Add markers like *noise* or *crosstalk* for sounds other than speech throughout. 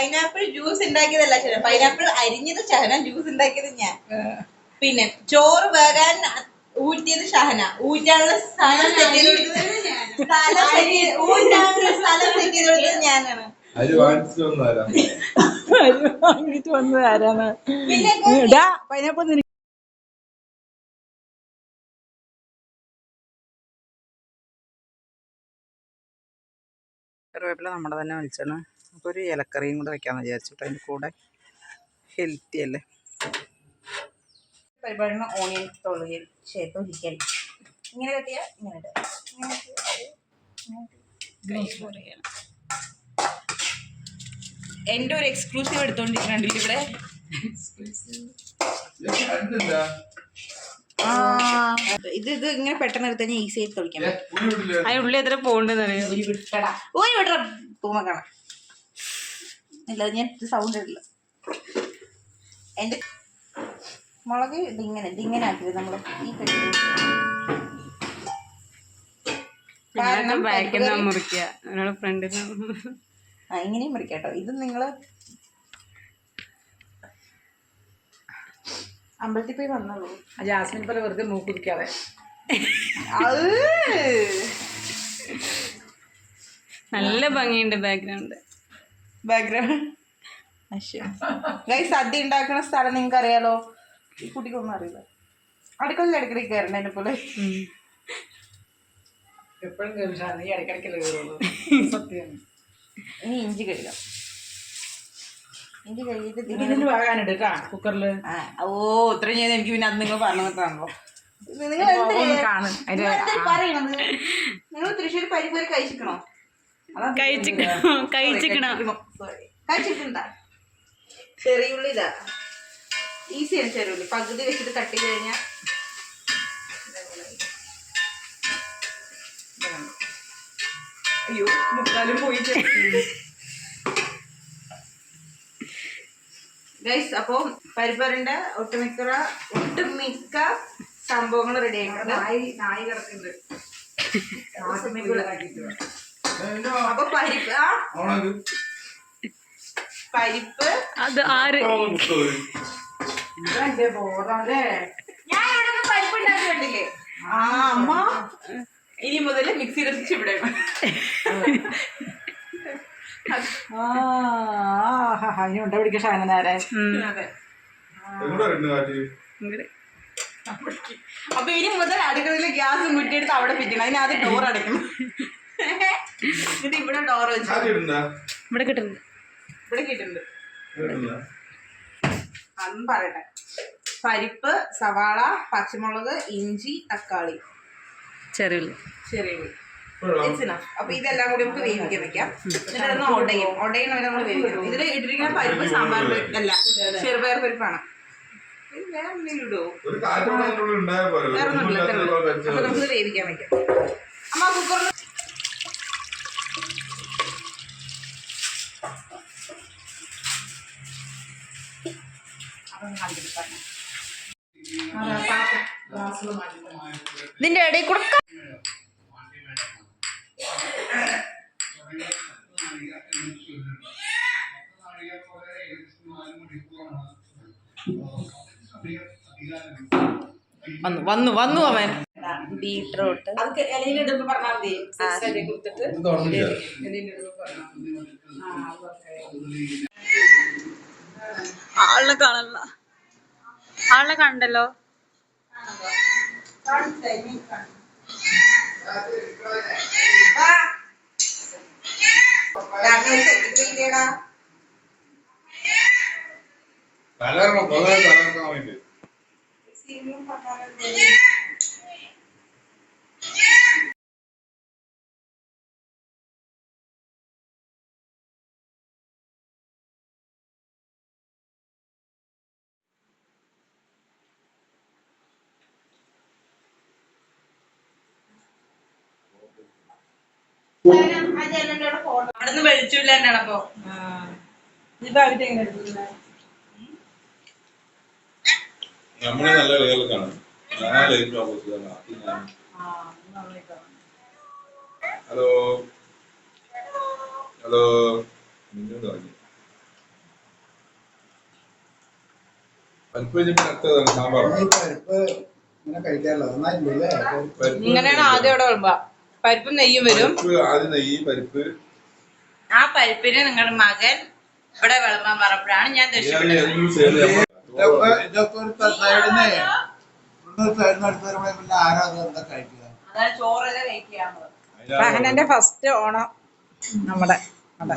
Pineapple juice ഉണ്ടാക്കിയതല്ല ശരി pineapple അരിഞ്ഞത് ശഹന juice ഉണ്ടാക്കിയത് ഞാൻ. പിന്നെ ചോറ് വേകാൻ ഊറ്റിയത് ഷഹന ഊറ്റാനുള്ള സ്ഥലം സെറ്റ് ചെയ്ത് കൊടുത്തത് സ്ഥലം സെറ്റ് ചെയ്ത് ഊറ്റാനുള്ള സ്ഥലം സെറ്റ് ചെയ്ത് കൊടുത്തത് ഞാനാണ്. വാങ്ങിട്ട് വന്നത് ആരാണ്? പൈനാപ്പിൾ കറിവേപ്പില നമ്മുടെ തന്നെ വലിച്ചാണ് അപ്പോൾ ഒരു ഇലക്കറിയും കൂടെ വെക്കാമെന്ന് വിചാരിച്ചു അതിന്റെ കൂടെ ഹെൽത്തി അല്ലേ? പരിപാടിന് ഓണിയൻ തൊള്ളിയൽ തൊലിക്കൽ ഇങ്ങനെ കെട്ടിയാ ഇങ്ങനെ എന്റെ ഒരു എക്സ്ക്ലൂസീവ് എടുത്തോണ്ടിരിക്കുന്നുണ്ട് ഇവിടെ? ഇത് ഇത് ഇങ്ങനെ പെട്ടെന്ന് എടുത്ത് കഴിഞ്ഞാൽ ഈസി ആയിട്ട് തൊളിക്കാം അതിനുള്ളിൽ എത്ര പോകണ്ടെന്ന് അറിയാം? ഉള്ളി എത്ര പോകണ്ടെന്നറിയോ ഒരു വിട്ടടാ ഒരു തൂമ കാണാം. ഇല്ല ഞാൻ സൗണ്ട് ഇല്ല എന്റെ മുളക് ഇതിങ്ങനെ ഇതിങ്ങനെ ആക്കിയത് നമ്മൾ ഈ കെട്ടി. ആ ഇങ്ങനെയും മുറിക്കാട്ടോ. ഇത് നിങ്ങൾ അമ്പലത്തിൽ പോയി വന്നോളൂ. ജാസ്മിൻ പോലെ വെറുതെ മൂക്കുടിക്കാതെ നല്ല ഭംഗിയുണ്ട് ബാക്ക്ഗ്രൗണ്ട് ബാക്ക്ഗ്രൗണ്ട് ഗൈ സദ്യ ഉണ്ടാക്കുന്ന സ്ഥലം നിങ്ങൾക്ക് അറിയാലോ ഈ കുട്ടിക്കൊന്നും അറിയില്ല. അടുക്കളയിൽ ഇടയ്ക്കിടയ്ക്ക് കയറണ്ട എന്നെ പോലെ. എപ്പോഴും ഈ ഇടയ്ക്കിടയ്ക്കല്ലേ കയറുള്ളൂ. സത്യം. ഇനി ഇഞ്ചി കഴിക്കാം ഇഞ്ചി കഴുകിയിട്ട് ഇതിന് വാകാനുണ്ട് കേട്ടാ കുക്കറിൽ ഓ ഇത്രയും ചെയ്ത് എനിക്ക് പിന്നെ അത് നിങ്ങൾ പറഞ്ഞു തന്നിട്ടാണല്ലോ നിങ്ങൾ പറയണത്? നിങ്ങൾ തൃശ്ശൂർ പരിപ്പ് കഴിച്ചിക്കണോ കഴിച്ചിക്കണോ കഴിച്ചിക്കണോ. കഴിച്ചിട്ടുണ്ടാ ചെറിയുള്ളി ഇതാ. ഈസിയാണ് ചെറിയുള്ളി പകുതി വെച്ചിട്ട് കട്ടി കഴിഞ്ഞാൽ അയ്യോ മുക്കാലും പോയി ഗൈസ് അപ്പോൾ പരിപ്പറിന്റെ ഒട്ടുമിക്ക ഒട്ടുമിക്ക സംഭവങ്ങൾ റെഡി ആയിട്ടുണ്ട്. നായി കിടക്കുന്നുണ്ട്. *laughs* അപ്പൊ പരിപ്പ് ആ? പരിപ്പ്. അത് ആര്? ഇതെന്റെ ഞാൻ ഇവിടെ നിന്ന് പരിപ്പ് ഉണ്ടാക്കി കണ്ടില്ലേ ആ അമ്മ? ഇനി മുതൽ മിക്സി ഇടിച്ച് ഇവിടെ ആ ഇനി ഉണ്ട പിടിക്കും ഷാന നേരെ. അപ്പൊ ഇനി മുതൽ അടുക്കളയിൽ ഗ്യാസ് മുറ്റിയെടുത്ത് അവിടെ പിറ്റണം. അതിനകത്ത് ഡോർ അടയ്ക്കണം. ഇത് ഇവിടെ ഡോർ വെച്ചു ഇവിടെ കിട്ടുന്നുണ്ട്. ഇവിടെ കിട്ടുന്നുണ്ട്. ഇടണ്ട. പറയട്ടെ പരിപ്പ് സവാള പച്ചമുളക് ഇഞ്ചി തക്കാളി. ചെറിയ ചെറിയ ഉള്ളി ഇപ്പോഴോ? It's enough. അപ്പൊ ഇതെല്ലാം കൂടി നമുക്ക് വേവിക്കാൻ വെക്കാം. എന്നിട്ട് ഒടയും. ഒടയും നമ്മൾ വേവിക്കണം. ഇതിൽ ഇട്ടിരിക്കുന്ന പരിപ്പ് സാമ്പാർ പരിപ്പ് അല്ല. ചെറുപയർ പരിപ്പാണ്. ഇത് വേറെ എന്തെങ്കിലും ഇടുവോ. വേറെ ഒന്നുമില്ല അപ്പൊ നമുക്ക് വേവിക്കാൻ വെക്കാം. അമ്മ കുക്കറിൽ ഇതിന്റെ ഇടയിൽ കൊടുക്ക വന്നു വന്നു വന്നു അവൻ. ബീട്രൂട്ട് അത് ഇലയിലിടുമ്പോ പറഞ്ഞാൽ മതി ആ. കൊടുത്തിട്ട് ഇത് തുറന്നില്ല. ആളിനെ കാണല്ല ആളിനെ കണ്ടല്ലോ. തലകറങ്ങണം, പൊതുവെ തലകറക്കാൻ വേണ്ടി. അവിടുന്ന് എന്നാണ് നല്ല ഹലോ. ഹലോ. പരിപ്പ് പരിപ്പ് ഇങ്ങനെ കഴിക്കാറില്ല. നന്നായിട്ടുണ്ട് ഇങ്ങനെയാണ് ആദ്യം ഇവിടെ വരുമ്പോ പരിപ്പും നെയ്യും വരും. ആദ്യം നെയ്യ് പരിപ്പ്. ആ പരിപ്പിന് നിങ്ങളുടെ മകൻ ഇവിടെ വിളമ്പാൻ പറഞ്ഞപ്പോഴാണ് ഞാൻ ഷഹനന്റെ ഫസ്റ്റ് ഓണം നമ്മുടെ അതെ.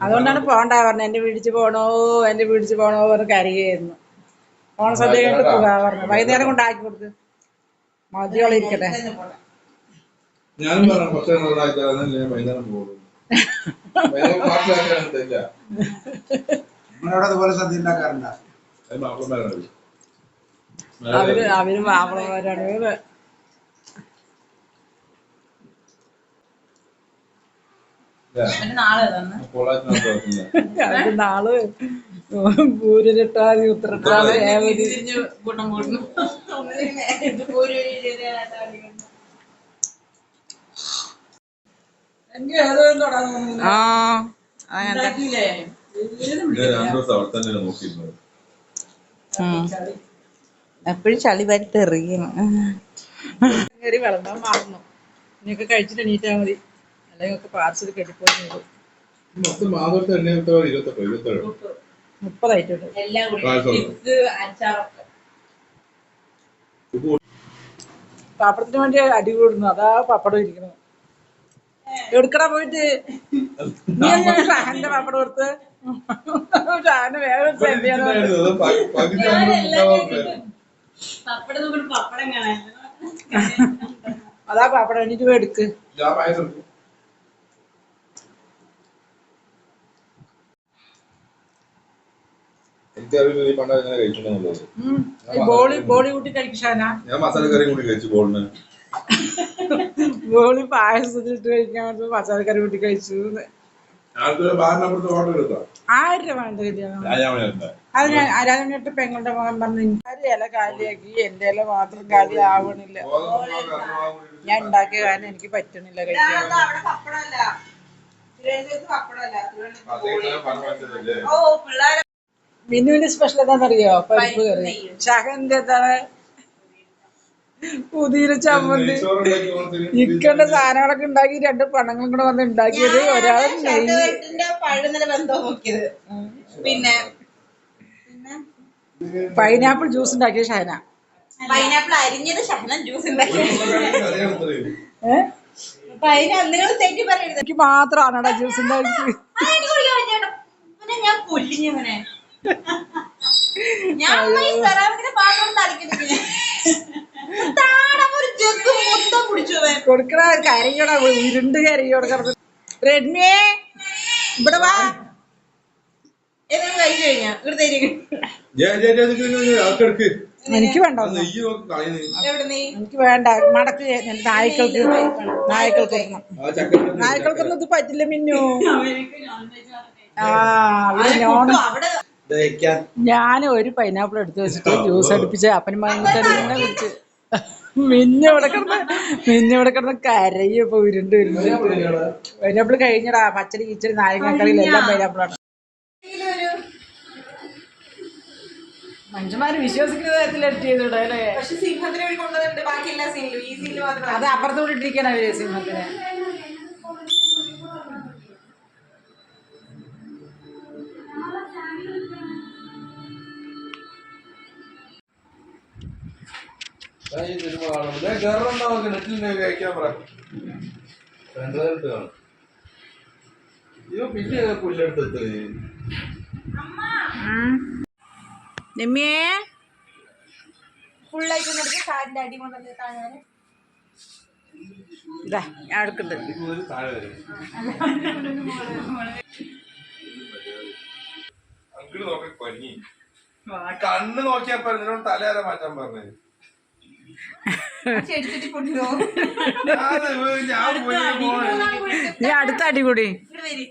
അതുകൊണ്ടാണ് പോണ്ട പറഞ്ഞത് എന്റെ വീടിച്ച് പോണോ എന്റെ വീടിച്ച് പോണോ എന്ന് കരയായിരുന്നു ഓണസദ്യ കണ്ട് പോകാ പറഞ്ഞു. വൈകുന്നേരം കൊണ്ടാക്കി കൊടുത്ത് മതിയോളം ഇരിക്കട്ടെ. ഞാനും പറഞ്ഞു ഇവിടെ ആക്കിയാൽ ഞാൻ വൈകുന്നേരം പോകുള്ളൂ നിങ്ങളവിടെ അതുപോലെ സദ്യ ഉണ്ടാക്കാറുണ്ടോ? അത് മാപ്പിളമാരാണ്. അവർ അവർ മാപ്പിളമാരാണ്. നാൾ പൂരിട്ടാതി ഉത്തരട്ടാതി ഏവതി തിരിഞ്ഞ് കൂട്ടം കൂടുന്നു ഒരു ആ അങ്ങനത്തെ എപ്പോഴും ചളി പരത്ത് എറിയണം കയറി വിളമ്പാൻ മാറുന്നു. ഇനിയൊക്കെ കഴിച്ചിട്ട് എണീറ്റാ മതി. അല്ലെങ്കിൽ പാർസൽ പാർസൽ കെട്ടിപ്പോയി മുപ്പതായിട്ടുണ്ട്. പാപ്പടത്തിന് വേണ്ടി അടി കൂടുന്നു. അതാ പപ്പടം ഇരിക്കുന്നത്. എടുക്കടാ പോയിട്ട്? നീ ഷാഹന്റെ പാപ്പട കൊടുത്ത് ഷാഹന് വേറെ അത്. പപ്പടം എണീറ്റ് പോയി എടുക്ക്. ബോളി ബോളി കൂട്ടി കഴിക്കാനാ ഞാൻ മസാല കറി കൂടി കഴിച്ചു ബോളിന്. ബോളി പായസത്തിലിട്ട് കഴിക്കാൻ പറ്റും പച്ചക്കറി കൂട്ടി കഴിച്ചു ആരുടെ വേണ്ട കല്യാണം അത് ഞാൻ പെങ്ങളുടെ മകൻ പറഞ്ഞു ആരും ഇല കാലിയാക്കി എന്റെ ഇല മാത്രം കാലി ആവണില്ല. ഞാൻ ഉണ്ടാക്കിയ കാരണം എനിക്ക് പറ്റണില്ല കഴിക്കാൻ മിനുവിന്റെ സ്പെഷ്യൽ എന്താണെന്നറിയോ പരിപ്പ് കറി. ഷഹന്റെ എന്താണ് പുതിയ ചമ്മന്തി. ഇക്കണ്ട സാധനങ്ങളൊക്കെ ഉണ്ടാക്കി രണ്ട് പണങ്ങളും കൂടെ വന്ന് ഉണ്ടാക്കിയത് ഒരാൾ പിന്നെ? പിന്നെ? പൈനാപ്പിൾ ജ്യൂസ് ഉണ്ടാക്കിയ ഷഹന. പൈനാപ്പിൾ അരിഞ്ഞത് ശകലം ജ്യൂസ് ഉണ്ടാക്കി. എനിക്ക് മാത്രമാണടാ ജ്യൂസ് ഉണ്ടാക്കി ഞാൻ കൊല്ലിഞ്ഞവനെ ഞാൻ ഈ സെറാമിക്കിന്റെ പാത്രം തളിക്കുന്നു ഒരു ജഗ് മൊത്തം കുടിച്ചു അവൻ. കൊടുക്കണ കരയോടാ ഇരുണ്ട് കരയോടെ കിടന്ന് റെഡ്മിയെ ഇവിടെ വാ. എനിക്ക് വേണ്ട എനിക്ക് വേണ്ട മടക്ക് നായ്ക്കൾക്ക് നായ്ക്കൾക്ക് നായ്ക്കൾക്കൊന്നും ഇത് പറ്റില്ല മിന്നു. ആ നോൺ അവിടെ ഞാൻ ഒരു പൈനാപ്പിൾ എടുത്ത് വെച്ചിട്ട് ജ്യൂസ് അടുപ്പിച്ച് അപ്പനും മകനും കുടിച്ച്. മിന്നു ഇവിടെ കിടന്ന് മിന്നു ഇവിടെ കിടന്ന് കരയും ഇപ്പൊ ഉരുണ്ട് വരുന്നത് പൈനാപ്പിൾ കഴിഞ്ഞടാ പച്ചടി കിച്ചടി നായകക്കറിയിൽ എല്ലാം പൈനാപ്പിളാണ് മനുഷ്യന്മാര് വിശ്വസിക്കുന്ന തരത്തിൽ എഡിറ്റ് ചെയ്തൂടെ അല്ലേ? പക്ഷെ സിംഹത്തിനെ ഇവിടെ കൊണ്ടുവന്നിട്ടുണ്ട്. പിന്നെ പുല്ലെടുത്ത് നിമ്മിയേ ഫുള്ളായിട്ട് നടക്ക് അടി ഞാൻ കണ്ണ് നോക്കിയാ മാറ്റാൻ പറഞ്ഞത്. നീ അടുത്ത അടി കൂടി ഇവിടെ വരി.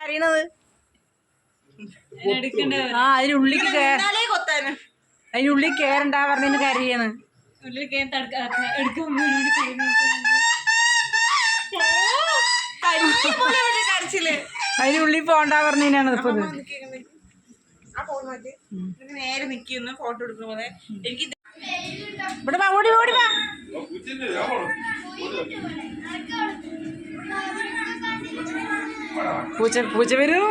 അറിയണത്? ആ അതിനുള്ളിൽ കേറണ്ടാ പറഞ്ഞു കരയാണ്. അതിനുള്ളിൽ പോണ്ടാ പറഞ്ഞാണ് ഇപ്പൊ നേരെ നിക്കുന്നു ഫോട്ടോ എടുക്കുന്ന പോലെ. എനിക്ക് ഇത് ഇവിടെ വാ ഓടി ഓടി വാ. പൂച്ച പൂച്ച വരും.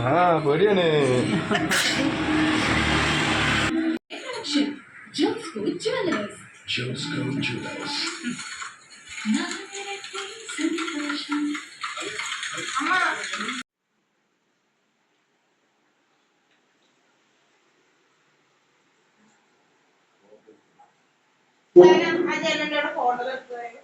ആ പേടിയാണ് ഫോട്ടോ എടുത്തത്